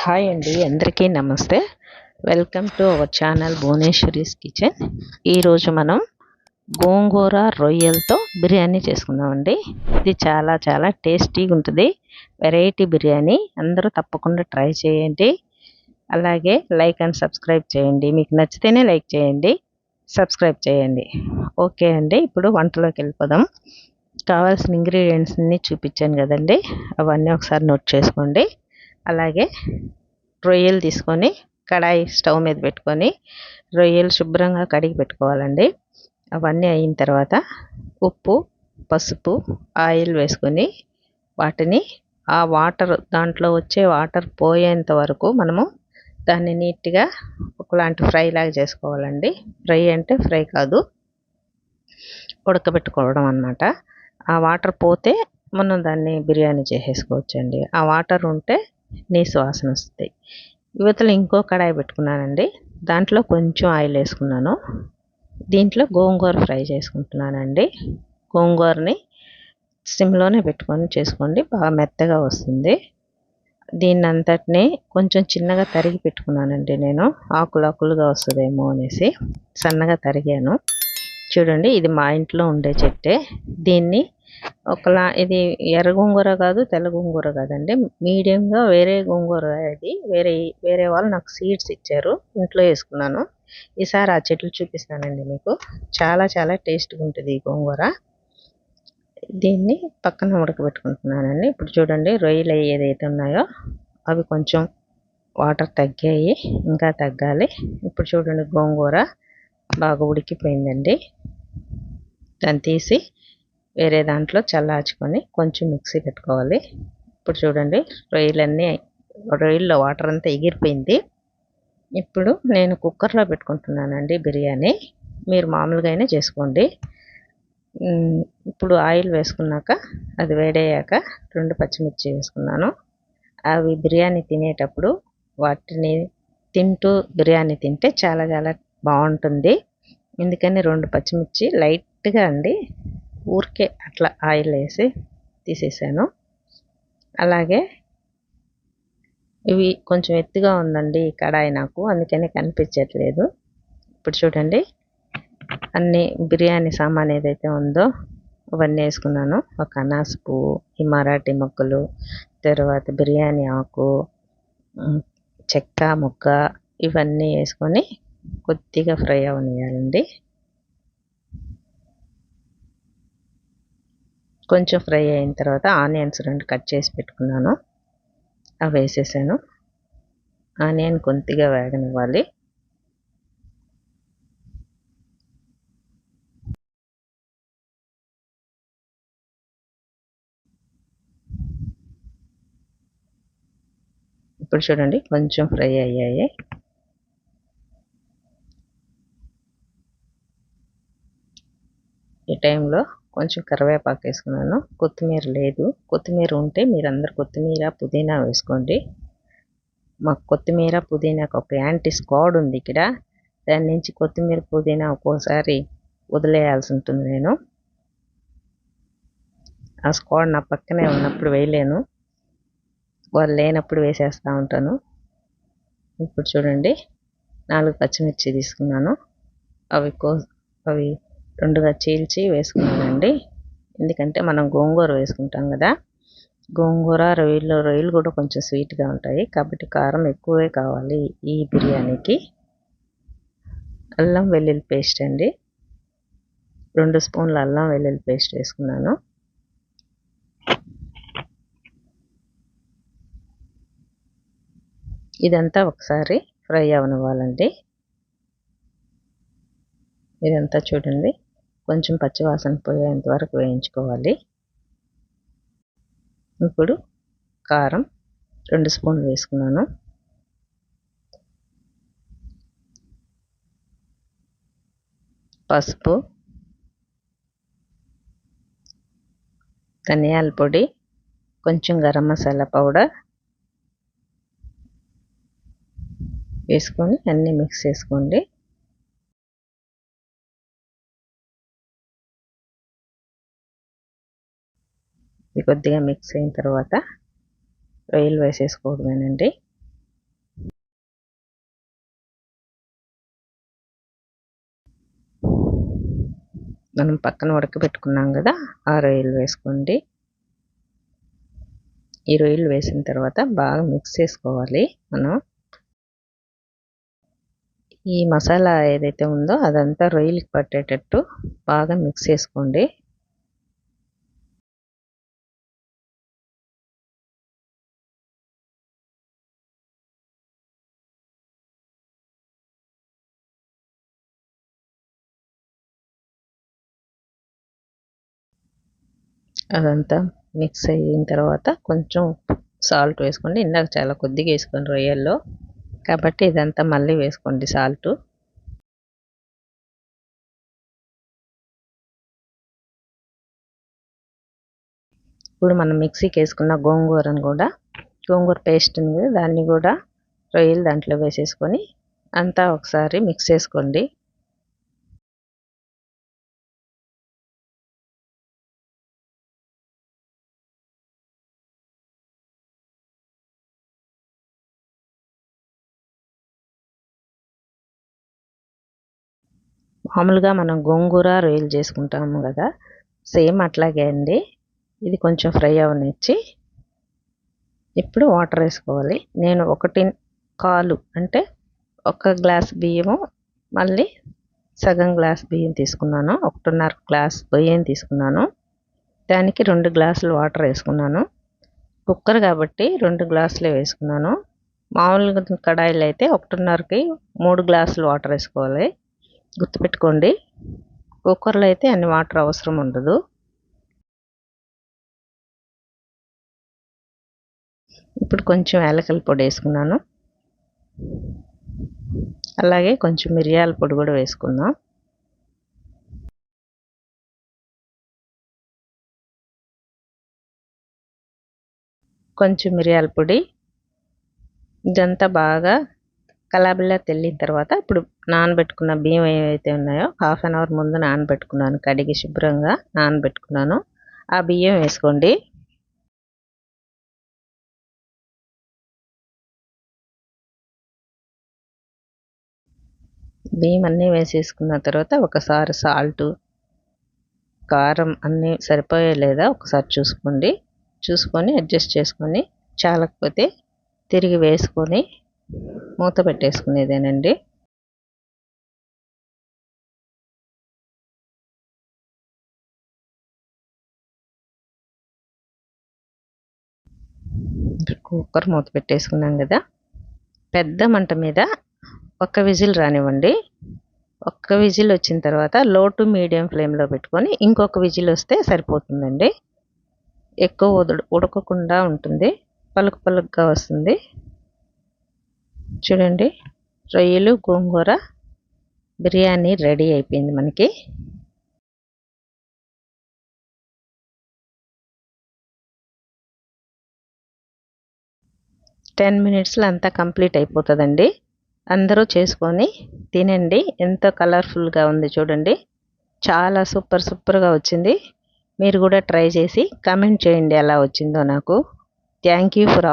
Hi అండి అందరికీ నమస్తే. Welcome to our channel Bhuvaneshwari's kitchen. ఈరోజు మనం గోంగూర రొయ్యలతో బిర్యానీ చేసుకుందామండి. ఇది చాలా చాలా టేస్టీగా ఉంటుంది. వెరైటీ బిర్యానీ. అందరూ తప్పకుండా ట్రై చేయండి. అలాగే లైక్ అండ్ సబ్స్క్రైబ్ చేయండి. మీకు నచ్చితేనే లైక్ చేయండి. సబ్స్క్రైబ్ చేయండి. ఓకే అండి ఇప్పుడు వంటలోకి వెళ్ళిపోదాం. కావాల్సిన ఇంగ్రీడియంట్స్ని చూపించాను కదండి. అవన్నీ ఒకసారి నోట్ చేసుకోండి. అలాగే రొయ్యలు తీసుకొని కడాయి స్టవ్ మీద పెట్టుకొని రొయ్యలు శుభ్రంగా కడిగి పెట్టుకోవాలండి. అవన్నీ అయిన తర్వాత ఉప్పు పసుపు ఆయిల్ వేసుకొని వాటిని ఆ వాటర్ దాంట్లో వచ్చే వాటర్ పోయేంత వరకు మనము దాన్ని నీట్గా ఒకలాంటి ఫ్రై లాగా చేసుకోవాలండి. ఫ్రై అంటే ఫ్రై కాదు. ఉడకబెట్టుకోవడం అనమాట ఆ వాటర్ పోతే మనం దాన్ని బిర్యానీ చేసేసుకోవచ్చండి. ఆ వాటర్ ఉంటే నీసు వాసన వస్తాయి యువతలు ఇంకో కడాయి పెట్టుకున్నానండి. దాంట్లో కొంచెం ఆయిల్ వేసుకున్నాను. దీంట్లో గోంగూర ఫ్రై చేసుకుంటున్నానండి. గోంగూరని సిమ్లోనే పెట్టుకొని చేసుకోండి. బాగా మెత్తగా వస్తుంది. దీన్ని అంతటిని కొంచెం చిన్నగా తరిగి పెట్టుకున్నానండి నేను. ఆకులు ఆకులుగా వస్తుందేమో అనేసి సన్నగా తరిగాను. చూడండి ఇది మా ఇంట్లో ఉండే చెట్టే. దీన్ని ఒకలా ఇది ఎర్ర గోంగూర కాదు తెల్ల గోంగూర కాదండి. మీడియంగా వేరే గోంగూర ఇది. వేరే వేరే వాళ్ళు నాకు సీడ్స్ ఇచ్చారు. ఇంట్లో వేసుకున్నాను. ఈసారి ఆ చెట్లు చూపిస్తానండి మీకు. చాలా చాలా టేస్ట్గా ఉంటుంది ఈ గోంగూర. దీన్ని పక్కన ఉడకబెట్టుకుంటున్నానండి. ఇప్పుడు చూడండి రొయ్యలు ఏదైతే ఉన్నాయో అవి కొంచెం వాటర్ తగ్గాయి. ఇంకా తగ్గాలి. ఇప్పుడు చూడండి గోంగూర బాగా ఉడికిపోయిందండి. దాన్ని తీసి వేరే దాంట్లో చల్లార్చుకొని కొంచెం మిక్సీ పెట్టుకోవాలి. ఇప్పుడు చూడండి రొయ్యలన్నీ రొయ్యల్లో వాటర్ అంతా ఎగిరిపోయింది. ఇప్పుడు నేను కుక్కర్లో పెట్టుకుంటున్నానండి బిర్యానీ. మీరు మామూలుగా అయినా చేసుకోండి. ఇప్పుడు ఆయిల్ వేసుకున్నాక అది వేడయ్యాక రెండు పచ్చిమిర్చి వేసుకున్నాను. అవి బిర్యానీ తినేటప్పుడు వాటిని తింటూ బిర్యానీ తింటే చాలా చాలా బాగుంటుంది. ఎందుకని రెండు పచ్చిమిర్చి లైట్గా అండి ఊరికే అట్లా ఆయిల్ వేసి తీసేసాను. అలాగే ఇవి కొంచెం ఎత్తుగా ఉందండి ఈ కడాయి నాకు అందుకని కనిపించట్లేదు. ఇప్పుడు చూడండి అన్ని బిర్యానీ సామాన్ ఏదైతే ఉందో అవన్నీ వేసుకున్నాను. ఒక అనాస పువ్వు ఈ మరాఠీ మొక్కలు తర్వాత బిర్యానీ ఆకు చెక్క ముక్క ఇవన్నీ వేసుకొని కొద్దిగా ఫ్రై అవనియాలండి కొంచెం ఫ్రై అయిన తర్వాత ఆనియన్స్ రెండు కట్ చేసి పెట్టుకున్నాను. అవి వేసేసాను. ఆనియన్ కొద్దిగా వేగనివ్వాలి. ఇప్పుడు చూడండి కొంచెం ఫ్రై అయ్యాయి. ఈ టైంలో కొంచెం కరివేపాకు వేసుకున్నాను. కొత్తిమీర లేదు. కొత్తిమీర ఉంటే మీరందరు కొత్తిమీర పుదీనా వేసుకోండి. మాకు కొత్తిమీర పుదీనాకు ఒక యాంటీ స్క్వాడ్ ఉంది ఇక్కడ. దాని నుంచి కొత్తిమీర పుదీనా ఒక్కోసారి వదిలేయాల్సి ఉంటుంది నేను. ఆ స్క్వాడ్ నా పక్కనే ఉన్నప్పుడు వేయలేను. వాళ్ళు లేనప్పుడు వేసేస్తూ ఉంటాను. ఇప్పుడు చూడండి. నాలుగు పచ్చిమిర్చి తీసుకున్నాను. అవి కో అవి రెండుగా చీల్చి వేసుకున్నానండి. ఎందుకంటే మనం గోంగూర వేసుకుంటాం కదా. గోంగూర రొయ్యలు రొయ్యలు కూడా కొంచెం స్వీట్గా ఉంటాయి. కాబట్టి కారం ఎక్కువే కావాలి ఈ బిర్యానీకి. అల్లం వెల్లుల్లి పేస్ట్ అండి. రెండు స్పూన్ల అల్లం వెల్లుల్లి పేస్ట్ వేసుకున్నాను. ఇదంతా ఒకసారి ఫ్రై అవనివ్వాలండి. ఇదంతా చూడండి. కొంచెం పచ్చివాసన పోయేంత వరకు వేయించుకోవాలి. ఇప్పుడు కారం రెండు స్పూన్లు వేసుకున్నాను. పసుపు ధనియాల పొడి కొంచెం గరం మసాలా పౌడర్ వేసుకొని అన్నీ మిక్స్ చేసుకోండి. కొద్దిగా మిక్స్ అయిన తర్వాత రొయ్యలు వేసేసుకోవడమేనండి. మనం పక్కన ఉడకబెట్టుకున్నాం కదా ఆ రొయ్యలు వేసుకోండి. ఈ రొయ్యలు వేసిన తర్వాత బాగా మిక్స్ చేసుకోవాలి మనం. ఈ మసాలా ఏదైతే ఉందో అదంతా రొయ్యలకి పట్టేటట్టు బాగా మిక్స్ చేసుకోండి. అదంతా మిక్స్ అయిన తర్వాత కొంచెం సాల్ట్ వేసుకోండి. ఇందాక చాలా కొద్దిగా వేసుకోండి రొయ్యల్లో. కాబట్టి ఇదంతా మళ్ళీ వేసుకోండి సాల్ట్ ఇప్పుడు మనం మిక్సీకి వేసుకున్న గోంగూరను కూడా గోంగూర పేస్ట్ ఉంది దాన్ని కూడా రొయ్యలు దాంట్లో వేసేసుకొని అంతా ఒకసారి మిక్స్ చేసుకోండి. మామూలుగా మనం గోంగూర రొయ్యలు చేసుకుంటాము కదా. సేమ్ అట్లాగే అండి. ఇది కొంచెం ఫ్రై అవనిచ్చి ఇప్పుడు వాటర్ వేసుకోవాలి. నేను ఒకటి కాలు అంటే ఒక గ్లాస్ బియ్యము మళ్ళీ సగం గ్లాస్ బియ్యం తీసుకున్నాను. ఒకటిన్నర గ్లాస్ బియ్యం తీసుకున్నాను. దానికి రెండు గ్లాసులు వాటర్ వేసుకున్నాను. కుక్కర్ కాబట్టి రెండు గ్లాసులే వేసుకున్నాను. మామూలుగా కడాయిలు అయితే ఒకటిన్నరకి మూడు గ్లాసులు వాటర్ వేసుకోవాలి. గుర్తుపెట్టుకోండి. కుక్కర్లో అయితే అన్ని వాటర్ అవసరం ఉండదు. ఇప్పుడు కొంచెం ఏలకల పొడి వేసుకున్నాను. అలాగే కొంచెం మిరియాల పొడి కూడా వేసుకుందాం. కొంచెం మిరియాల పొడి. ఇదంతా బాగా కలాబిల్లా తెల్లిన తర్వాత ఇప్పుడు నానబెట్టుకున్న బియ్యం ఏవైతే ఉన్నాయో హాఫ్ అన్ అవర్ ముందు నానబెట్టుకున్నాను. కడిగి శుభ్రంగా నానబెట్టుకున్నాను. ఆ బియ్యం వేసుకోండి. బియ్యం అన్నీ వేసేసుకున్న తర్వాత ఒకసారి సాల్ట్ కారం అన్నీ సరిపోయే లేదా ఒకసారి చూసుకోండి. చూసుకొని అడ్జస్ట్ చేసుకొని చాలకపోతే తిరిగి వేసుకొని మూత పెట్టేసుకునేదేనండి. కుక్కర్ మూత పెట్టేసుకున్నాం కదా. పెద్ద మంట మీద ఒక్క విజిల్ రానివ్వండి. ఒక్క విజిల్ వచ్చిన తర్వాత లో టు మీడియం ఫ్లేమ్లో పెట్టుకొని ఇంకొక విజిల్ వస్తే సరిపోతుందండి. ఎక్కువ ఉడ ఉడకకుండా ఉంటుంది. పలుకు పలుకుగా వస్తుంది. చూడండి. రొయ్యలు గోంగూర బిర్యానీ రెడీ అయిపోయింది మనకి. టెన్ మినిట్స్లో అంతా కంప్లీట్ అయిపోతుందండి. అందరూ చేసుకొని తినండి. ఎంతో కలర్ఫుల్గా ఉంది చూడండి. చాలా సూపర్ సూపర్గా వచ్చింది. మీరు కూడా ట్రై చేసి కమెంట్ చేయండి ఎలా వచ్చిందో నాకు. Thank you for